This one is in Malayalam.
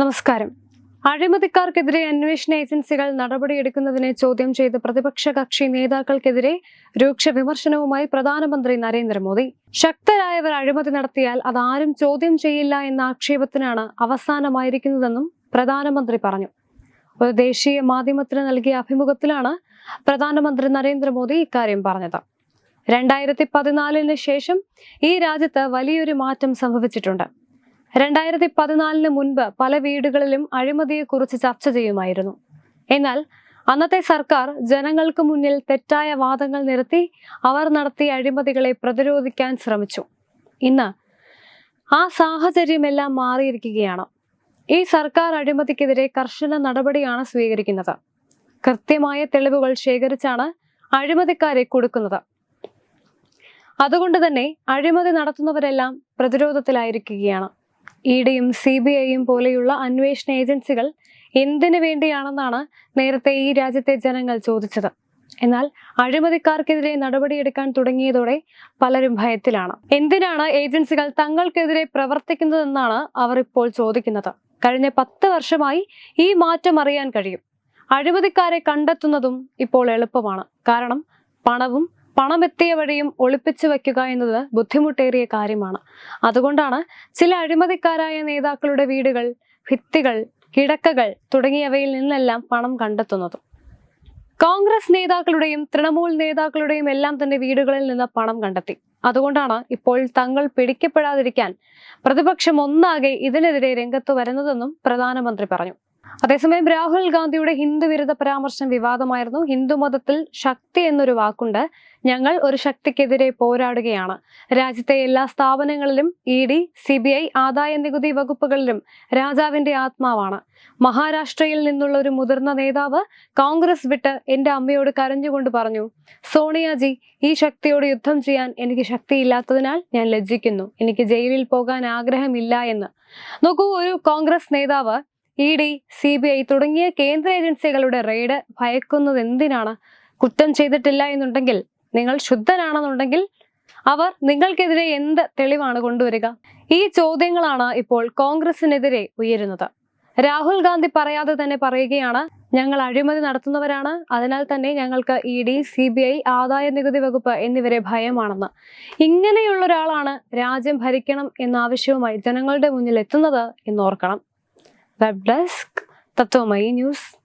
നമസ്കാരം. അഴിമതിക്കാർക്കെതിരെ അന്വേഷണ ഏജൻസികൾ നടപടിയെടുക്കുന്നതിനെ ചോദ്യം ചെയ്ത് പ്രതിപക്ഷ കക്ഷി നേതാക്കൾക്കെതിരെ രൂക്ഷ വിമർശനവുമായി പ്രധാനമന്ത്രി നരേന്ദ്രമോദി. ശക്തരായവർ അഴിമതി നടത്തിയാൽ അതാരും ചോദ്യം ചെയ്യില്ല എന്ന ആക്ഷേപത്തിനാണ് അവസാനമായിരിക്കുന്നതെന്നും പ്രധാനമന്ത്രി പറഞ്ഞു. ഒരു ദേശീയ മാധ്യമത്തിന് നൽകിയ അഭിമുഖത്തിലാണ് പ്രധാനമന്ത്രി നരേന്ദ്രമോദി ഇക്കാര്യം പറഞ്ഞത്. രണ്ടായിരത്തി പതിനാലിന് ശേഷം ഈ രാജ്യത്ത് വലിയൊരു മാറ്റം സംഭവിച്ചിട്ടുണ്ട്. രണ്ടായിരത്തി പതിനാലിന് മുൻപ് പല വീടുകളിലും അഴിമതിയെക്കുറിച്ച് ചർച്ച ചെയ്യുമായിരുന്നു. എന്നാൽ അന്നത്തെ സർക്കാർ ജനങ്ങൾക്ക് മുന്നിൽ തെറ്റായ വാദങ്ങൾ നിരത്തി അവർ നടത്തിയ അഴിമതികളെ പ്രതിരോധിക്കാൻ ശ്രമിച്ചു. ഇന്ന് ആ സാഹചര്യമെല്ലാം മാറിയിരിക്കുകയാണ്. ഈ സർക്കാർ അഴിമതിക്കെതിരെ കർശന നടപടിയാണ് സ്വീകരിക്കുന്നത്. കൃത്യമായ തെളിവുകൾ ശേഖരിച്ചാണ് അഴിമതിക്കാരെ കൊടുക്കുന്നത്. അതുകൊണ്ട് തന്നെ അഴിമതി നടത്തുന്നവരെല്ലാം പ്രതിരോധത്തിലായിരിക്കുകയാണ്. ഇ ഡിയും സി ബി ഐയും പോലെയുള്ള അന്വേഷണ ഏജൻസികൾ എന്തിനു വേണ്ടിയാണെന്നാണ് നേരത്തെ ഈ രാജ്യത്തെ ജനങ്ങൾ ചോദിച്ചത്. എന്നാൽ അഴിമതിക്കാർക്കെതിരെ നടപടിയെടുക്കാൻ തുടങ്ങിയതോടെ പലരും ഭയത്തിലാണ്. എന്തിനാണ് ഏജൻസികൾ തങ്ങൾക്കെതിരെ പ്രവർത്തിക്കുന്നതെന്നാണ് അവർ ഇപ്പോൾ ചോദിക്കുന്നത്. കഴിഞ്ഞ പത്ത് വർഷമായി ഈ മാറ്റം അറിയാൻ കഴിയും. അഴിമതിക്കാരെ കണ്ടെത്തുന്നതും ഇപ്പോൾ എളുപ്പമാണ്. കാരണം പണവും പണമെത്തിയ വഴിയും ഒളിപ്പിച്ചു വയ്ക്കുക എന്നത് ബുദ്ധിമുട്ടേറിയ കാര്യമാണ്. അതുകൊണ്ടാണ് ചില അഴിമതിക്കാരായ നേതാക്കളുടെ വീടുകൾ ഭിത്തികൾ കിടക്കകൾ തുടങ്ങിയവയിൽ നിന്നെല്ലാം പണം കണ്ടെത്തുന്നതും. കോൺഗ്രസ് നേതാക്കളുടെയും തൃണമൂൽ നേതാക്കളുടെയും എല്ലാം തന്നെ വീടുകളിൽ നിന്ന് പണം കണ്ടെത്തി. അതുകൊണ്ടാണ് ഇപ്പോൾ തങ്ങൾ പിടിക്കപ്പെടാതിരിക്കാൻ പ്രതിപക്ഷം ഒന്നാകെ ഇതിനെതിരെ രംഗത്ത് വരുന്നതെന്നും പ്രധാനമന്ത്രി പറഞ്ഞു. അതേസമയം രാഹുൽ ഗാന്ധിയുടെ ഹിന്ദു വിരുദ്ധ പരാമർശം വിവാദമായിരുന്നു. ഹിന്ദു മതത്തിൽ ശക്തി എന്നൊരു വാക്കുണ്ട്. ഞങ്ങൾ ഒരു ശക്തിക്കെതിരെ പോരാടുകയാണ്. രാജ്യത്തെ എല്ലാ സ്ഥാപനങ്ങളിലും E D C B I ആദായ നികുതി വകുപ്പുകളിലും രാജാവിന്റെ ആത്മാവാണ്. മഹാരാഷ്ട്രയിൽ നിന്നുള്ള ഒരു മുതിർന്ന നേതാവ് കോൺഗ്രസ് വിട്ട് എന്റെ അമ്മയോട് കരഞ്ഞുകൊണ്ട് പറഞ്ഞു സോണിയാജി ഈ ശക്തിയോട് യുദ്ധം ചെയ്യാൻ എനിക്ക് ശക്തിയില്ലാത്തതിനാൽ ഞാൻ ലജ്ജിക്കുന്നു. എനിക്ക് ജയിലിൽ പോകാൻ ആഗ്രഹമില്ല എന്ന്. നോക്കൂ ഒരു കോൺഗ്രസ് നേതാവ് E D C B I തുടങ്ങിയ കേന്ദ്ര ഏജൻസികളുടെ റെയ്ഡ് ഭയക്കുന്നത് എന്തിനാണ് കുറ്റം ചെയ്തിട്ടില്ല എന്നുണ്ടെങ്കിൽ നിങ്ങൾ ശുദ്ധനാണെന്നുണ്ടെങ്കിൽ അവർ നിങ്ങൾക്കെതിരെ എന്ത് തെളിവാണ് കൊണ്ടുവരിക? ഈ ചോദ്യങ്ങളാണ് ഇപ്പോൾ കോൺഗ്രസിനെതിരെ ഉയരുന്നത്. രാഹുൽ ഗാന്ധി പറയാതെ തന്നെ പറയുകയാണ് ഞങ്ങൾ അഴിമതി നടത്തുന്നവരാണ് അതിനാൽ തന്നെ ഞങ്ങൾക്ക് E D C B I ആദായ നികുതി വകുപ്പ് എന്നിവരെ ഭയമാണെന്ന്. ഇങ്ങനെയുള്ള ഒരാളാണ് രാജ്യം ഭരിക്കണം എന്ന ആവശ്യവുമായി ജനങ്ങളുടെ മുന്നിൽ എത്തുന്നത് എന്നോർക്കണം Web Desk, Tatwamayi News.